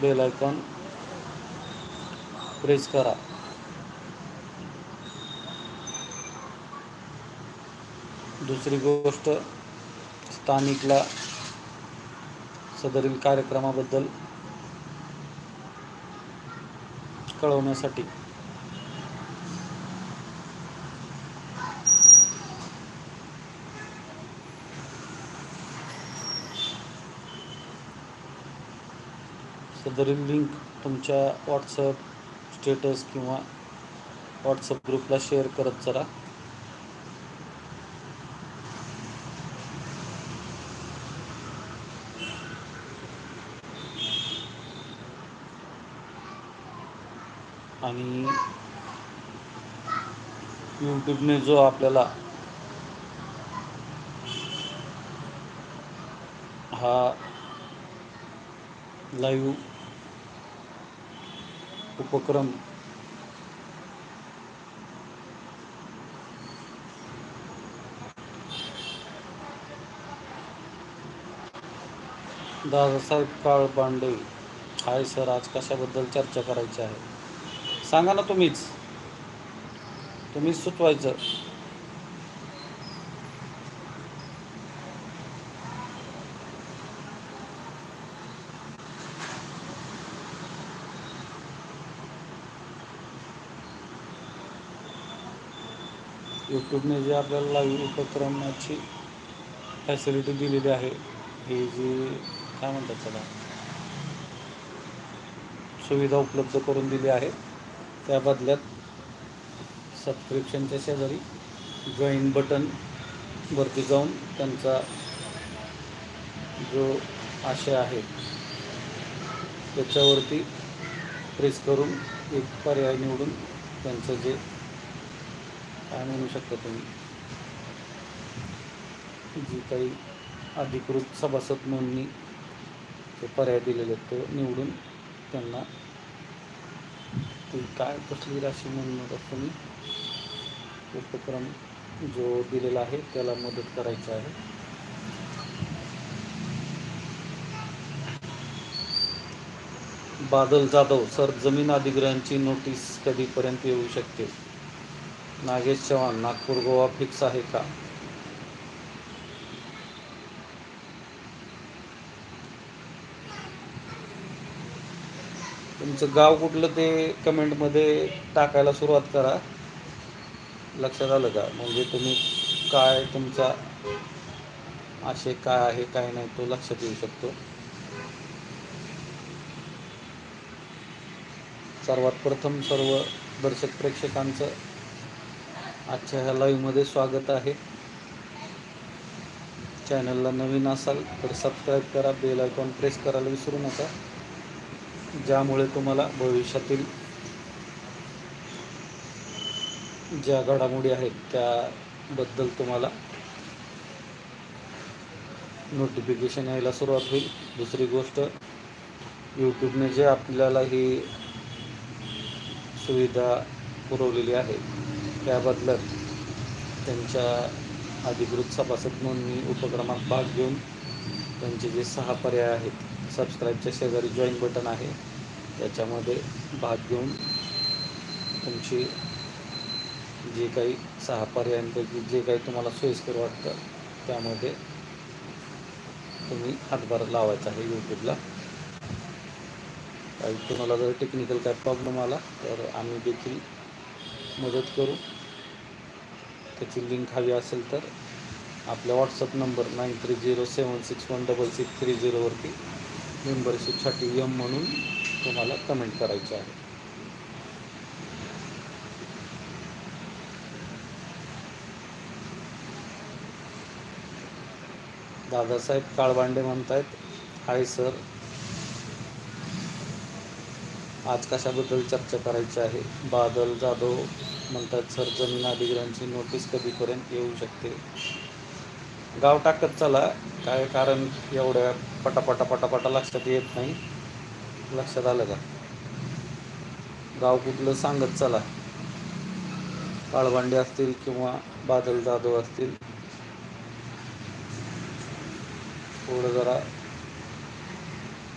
Bell icon press करा. दुसरी गोष्ट स्थानिकला सदरील कार्यक्रमाबद्दल कळवण्यासाठी. सदरील लिंक तुमच्या व्हॉट्सअप स्टेटस किंवा व्हॉट्सअप ग्रुपला शेअर करत चला. आणि यूट्यूबने जो आपल्याला हा लाईव्ह उपक्रम. दादासाहेब काळबांडे हाय सर आज कशाबद्दल चर्चा करायची आहे? सांगा ना तुम्हीच. तुम्हीच सुचवायचं. यूट्यूबने जे आपल्याला लाईव्ह उपक्रमाची फॅसिलिटी दिलेली आहे ही जी काय म्हणतात त्याला? सुविधा उपलब्ध करून दिली आहे. त्या बदल्यात सबस्क्रिप्शनच्या शेजारी जॉईन बटन वरती जाऊन त्यांचा जो आशय आहे त्याच्यावरती प्रेस करून एक पर्याय निवडून त्यांचं जे काय म्हणू शकता तुम्ही? जी काही अधिकृत सभासद नोंदणी ते पर्याय दिलेले आहेत तो निवडून त्यांना ती काय कसली राशी म्हणून तुम्ही? उपक्रम जो दिलेला आहे त्याला मदत करायची आहे. बादल जाधव सर जमीन अधिग्रहणची नोटीस कधीपर्यंत येऊ शकते? नागेश चव्हाण नागपूर गोवा फिक्स आहे का? तुमचं गाव कुठलं ते कमेंटमध्ये टाकायला सुरुवात करा. लक्षात आलं का? म्हणजे तुम्ही काय तुमचा आशय काय आहे काय नाही तो लक्षात येऊ शकतो. सर्वात प्रथम सर्व दर्शक प्रेक्षकांचं आजच्या ह्या लाईव्हमध्ये स्वागत आहे. चॅनलला नवीन असाल तर सबस्क्राईब करा बेल आयकॉन प्रेस करायला विसरू नका. ज्यामुळे तुम्हाला भविष्यातील ज्या घडामोडी आहेत त्याबद्दल तुम्हाला नोटिफिकेशन यायला सुरुवात होईल. दुसरी गोष्ट यूट्यूबने जे आपल्याला ही सुविधा पुरवलेली आहे त्याबद्दल त्यांच्या अधिकृत सभासद नोंदणी उपक्रमात भाग घेऊन त्यांचे जे सहा पर्याय आहेत सबस्क्राईबच्या शेजारी जॉईन बटन आहे त्याच्यामध्ये भाग घेऊन तुमची जे काही सहा पर्यायांपैकी जे काही तुम्हाला सोयीस्कर वाटतं त्यामध्ये तुम्ही हातभार लावायचा आहे यूट्यूबला काही तुम्हाला जर टेक्निकल काय प्रॉब्लेम आला तर आम्ही देखील मदत करू. त्याची लिंक हवी असेल तर आपल्या WhatsApp number nine three zero seven six one double six three झिरोवरती मेंबरशिपसाठी यम म्हणून तुम्हाला कमेंट करायचे आहे. दादासाहेब काळबांडे म्हणतायत हाय सर आज कशाबद्दल चर्चा करायची आहे? बादल जाधव म्हणतात सर जमीन अधिग्रहणची नोटीस कधीपर्यंत येऊ शकते? गाव टाकत चला. काय कारण? एवढ्या पटापटा पटापटा लक्षात येत नाही. लक्षात आलं का? गाव कुठलं सांगत चला. काळभांडे असतील किंवा बादल जाधव असतील. थोडं जरा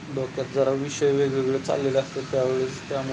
डोक्यात जरा विषय वेगवेगळे चाललेले असतात त्यावेळेस त्यामुळे